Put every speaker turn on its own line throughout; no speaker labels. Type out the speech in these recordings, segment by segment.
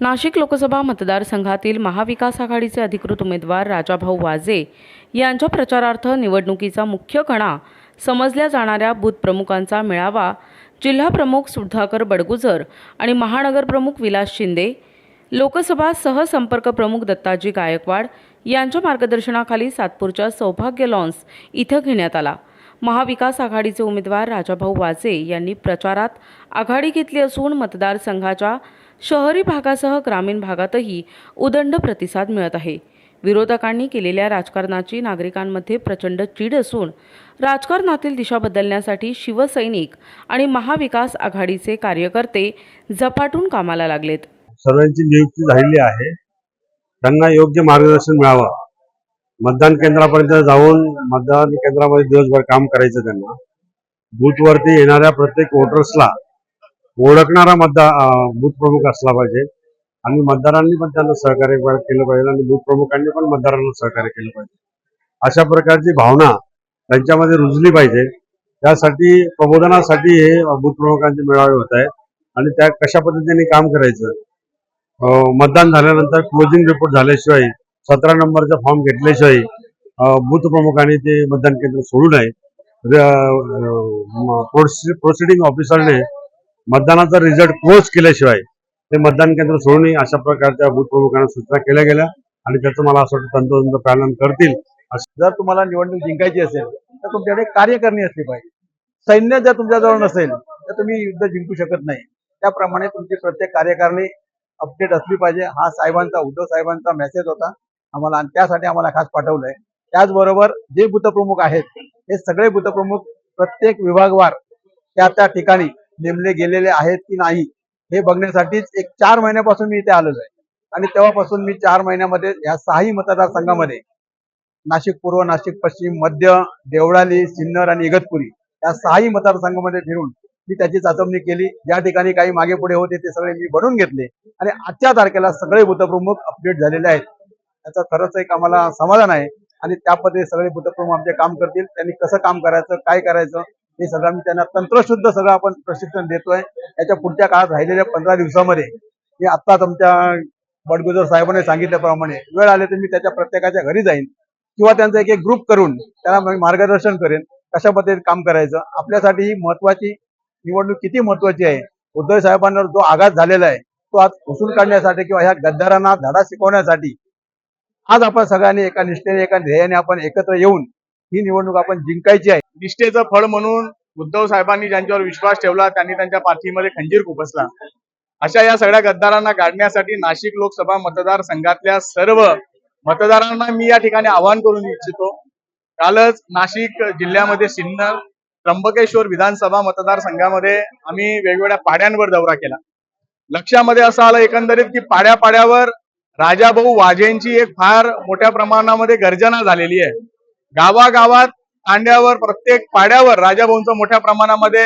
नाशिक लोकसभा मतदारसंघातील महाविकास आघाडीचे अधिकृत उमेदवार राजाभाऊ वाजे यांच्या प्रचारार्थ निवडणुकीचा मुख्य कणा समजल्या जाणाऱ्या बूथ प्रमुखांचा मेळावा जिल्हाप्रमुख सुधाकर बडगुजर आणि महानगरप्रमुख विलास शिंदे लोकसभा सहसंपर्क प्रमुख दत्ताजी गायकवाड यांच्या मार्गदर्शनाखाली सातपूरच्या सौभाग्य लॉन्स इथं घेण्यात आला. महाविकास आघाडीचे उमेदवार राजाभाऊ वाजे यांनी प्रचारात आघाडी घेतली असून मतदारसंघाच्या शहरी भागासह ग्रामीण भागातही उदंड प्रतिसाद मिळत आहे. विरोधकांनी केलेल्या राजकारणाची नागरिकांमध्ये प्रचंड चीड असून राजकारणातील दिशा बदलण्यासाठी शिवसैनिक आणि महाविकास आघाडीचे कार्यकर्ते झपाटून कामाला लागलेत.
सर्वांची नियुक्ती झालेली आहे. त्यांना योग्य मार्गदर्शन मिळावं. मतदान केंद्रापर्यंत जाऊन मतदान केंद्रामध्ये दिवसभर काम करायचं त्यांना. बूथवरती येणाऱ्या प्रत्येक वोटर्सला ओळखणारा मतदार बूथ प्रमुख असला पाहिजे. आणि मतदारांनी पण त्यांना सहकार्य केलं पाहिजे आणि बूथ प्रमुखांनी पण मतदारांना सहकार्य केलं पाहिजे. अशा प्रकारची भावना त्यांच्यामध्ये रुजली पाहिजे. त्यासाठी प्रबोधनासाठी हे बूथ प्रमुखांचे मेळावे होत आहेत आणि त्या कशा पद्धतीने काम करायचं? मतदान झाल्यानंतर क्लोजिंग रिपोर्ट झाल्याशिवाय सतरा नंबरचा फॉर्म घेतल्याशिवाय बूथ प्रमुखांनी ते मतदान केंद्र सोडू नये. प्रोसिडिंग ऑफिसरने मतदानाचा रिझल्ट क्लोज केल्याशिवाय ते मतदान केंद्र सोडू नये अशा प्रकारच्या बूथ प्रमुखांना सूचना केल्या गेल्या आणि त्याचं मला असं वाटतं तंतोतंत पालन करतील.
जर तुम्हाला निवडणूक जिंकायची असेल तर तुमच्याकडे कार्यकारणी असली पाहिजे. सैन्य जर तुमच्याजवळ नसेल तर तुम्ही युद्ध जिंकू शकत नाही. त्याप्रमाणे तुमची प्रत्येक कार्यकारणी अपडेट असली पाहिजे. हा साहेबांचा उद्धव साहेबांचा मेसेज होता. आम्हाला आणि त्यासाठी आम्हाला खास पाठवलंय. त्याचबरोबर जे बुथप्रमुख आहेत हे सगळे बुथप्रमुख प्रत्येक विभागवार त्या त्या ठिकाणी नेमले गेलेले आहेत की नाही हे बघण्यासाठीच एक चार महिन्यापासून मी इथे आलेलो आहे. आणि तेव्हापासून मी चार महिन्यामध्ये या सहाही मतदारसंघामध्ये नाशिक पूर्व नाशिक पश्चिम मध्य देवळाली सिन्नर आणि इगतपुरी या सहाही मतदारसंघामध्ये फिरून मी त्याची चाचपणी केली. ज्या ठिकाणी काही मागे पुढे होते ते सगळे मी बनवून घेतले. आणि आजच्या तारखेला सगळे बुथप्रमुख अपडेट झालेले आहेत. त्याचा खरंच एक आम्हाला समाधान आहे. आणि त्या पद्धतीने सगळे बुथप्रमुख आमचे काम करतील. त्यांनी कसं काम करायचं काय करायचं हे सगळं मी त्यांना तंत्रशुद्ध सगळं आपण प्रशिक्षण देतोय. याच्या पुढच्या काळात राहिलेल्या पंधरा दिवसामध्ये मी आत्ताच आमच्या बडगुजर साहेबांनी सांगितल्याप्रमाणे वेळ आले तर मी त्याच्या प्रत्येकाच्या घरी जाईन. किंवा त्यांचा एक एक ग्रुप करून त्याला मार्गदर्शन करेन कशा पद्धतीने काम करायचं. आपल्यासाठी ही महत्वाची निवडणूक किती महत्वाची आहे? उद्धव साहेबांवर जो आघात झालेला आहे तो आज पुसून काढण्यासाठी किंवा ह्या गद्दारांना धडा शिकवण्यासाठी आज आपण सगळ्यांनी एका निष्ठेने एका ध्येयाने आपण एकत्र येऊन ही निवडणूक आपण जिंकायची आहे.
निष्ठेचं फळ म्हणून उद्धव साहेबांनी ज्यांच्यावर विश्वास ठेवला त्यांनी त्यांच्या पाठीमध्ये खंजीर खुपसला. अशा या सगळ्या गद्दारांना काढण्यासाठी नाशिक लोकसभा मतदारसंघातल्या सर्व मतदारांना मी या ठिकाणी आवाहन करून इच्छितो. कालच नाशिक जिल्ह्यामध्ये सिन्नर त्र्यंबकेश्वर विधानसभा मतदारसंघामध्ये आम्ही वेगवेगळ्या पाड्यांवर दौरा केला. लक्षामध्ये असं आलं एकंदरीत की पाड्या पाड्यावर राजाभाऊ वाजेंची एक फार मोठ्या प्रमाणामध्ये गर्जना झालेली आहे. गावागावात तांड्यावर प्रत्येक पाड्यावर राजाभाऊंचं मोठ्या प्रमाणामध्ये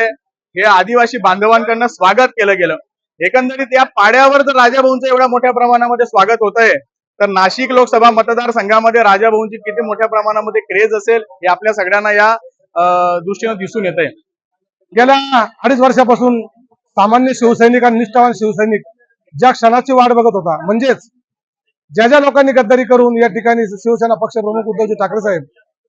हे आदिवासी बांधवांकडनं स्वागत केलं गेलं. एकंदरीत या पाड्यावर जर राजाभाऊंचं एवढ्या मोठ्या प्रमाणामध्ये स्वागत होत आहे तर नाशिक लोकसभा मतदारसंघामध्ये राजाभाऊंची किती मोठ्या प्रमाणामध्ये क्रेज असेल हे आपल्या सगळ्यांना या दृष्टीनं दिसून येत आहे
गेल्या अडीच वर्षापासून सामान्य शिवसैनिक आणि निष्ठावान शिवसैनिक ज्या क्षणाची वाट बघत होता म्हणजेच ज्या ज्या लोकांनी गद्दारी करून या ठिकाणी शिवसेना पक्षप्रमुख उद्धवजी ठाकरे साहेब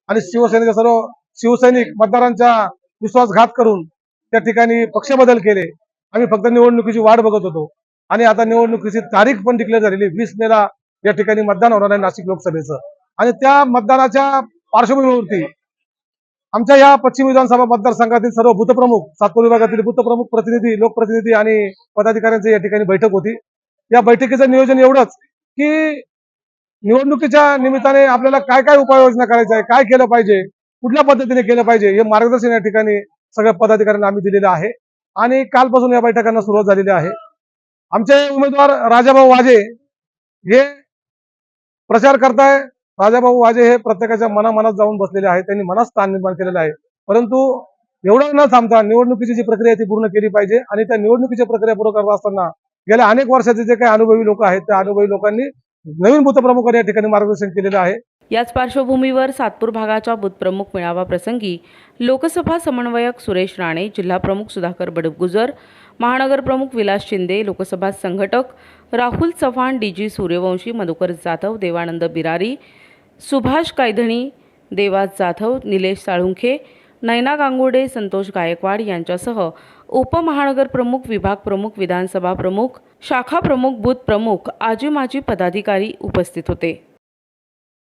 आणि शिवसेनेचे सर्व शिवसैनिक मतदारांचा विश्वासघात करून त्या ठिकाणी पक्ष बदल केले. आम्ही फक्त निवडणुकीची वाट बघत होतो. आणि आता निवडणुकीची तारीख पण डिक्लेअर झालेली वीस मेला या ठिकाणी मतदान होणार आहे नाशिक लोकसभेचं. आणि त्या मतदानाच्या पार्श्वभूमीवरती आमच्या या पश्चिम विधानसभा मतदारसंघातील सर्व भूतप्रमुख सातपूर विभागातील भूतप्रमुख प्रतिनिधी लोकप्रतिनिधी आणि पदाधिकाऱ्यांची या ठिकाणी बैठक होती. या बैठकीचं नियोजन एवढंच की निवडणुकीच्या निमित्ताने आपल्याला काय काय उपाययोजना करायच्या आहे काय केलं पाहिजे कुठल्या पद्धतीने केलं पाहिजे हे मार्गदर्शन या ठिकाणी सगळ्या पदाधिकाऱ्यांना आम्ही दिलेलं आहे. आणि कालपासून या बैठकांना सुरुवात झालेली आहे. आमचे उमेदवार राजाभाऊ वाजे हे प्रचार करताय. राजाभाऊ वाजे हे प्रत्येकाच्या मनामनात जाऊन बसलेले आहेत. त्यांनी मनात स्थान निर्माण केलेलं आहे. परंतु एवढं न थांबता निवडणुकीची जी प्रक्रिया ती पूर्ण केली पाहिजे. आणि त्या निवडणुकीची प्रक्रिया पूर्ण करत असताना गेल्या अनेक वर्षाचे जे काही अनुभवी लोक आहेत त्या अनुभवी लोकांनी नवीन बुथप्रमुखांनी या ठिकाणी मार्गदर्शन केलेलं आहे.
याच पार्श्वभूमीवर सातपूर भागाच्या बुथप्रमुख मेळावा प्रसंगी लोकसभा समन्वयक सुरेश राणे जिल्हाप्रमुख सुधाकर बडगुजर महानगर प्रमुख विलास शिंदे लोकसभा संघटक राहुल चव्हाण डी जी सूर्यवंशी मधुकर जाधव देवानंद बिरारी सुभाष कायधणी देवास जाधव निलेश साळुंखे नयना गांगुडे संतोष गायकवाड यांच्यासह उपमहानगर प्रमुख विभाग प्रमुख विधानसभा प्रमुख शाखा प्रमुख बूथ प्रमुख आजी माजी पदाधिकारी उपस्थित होते.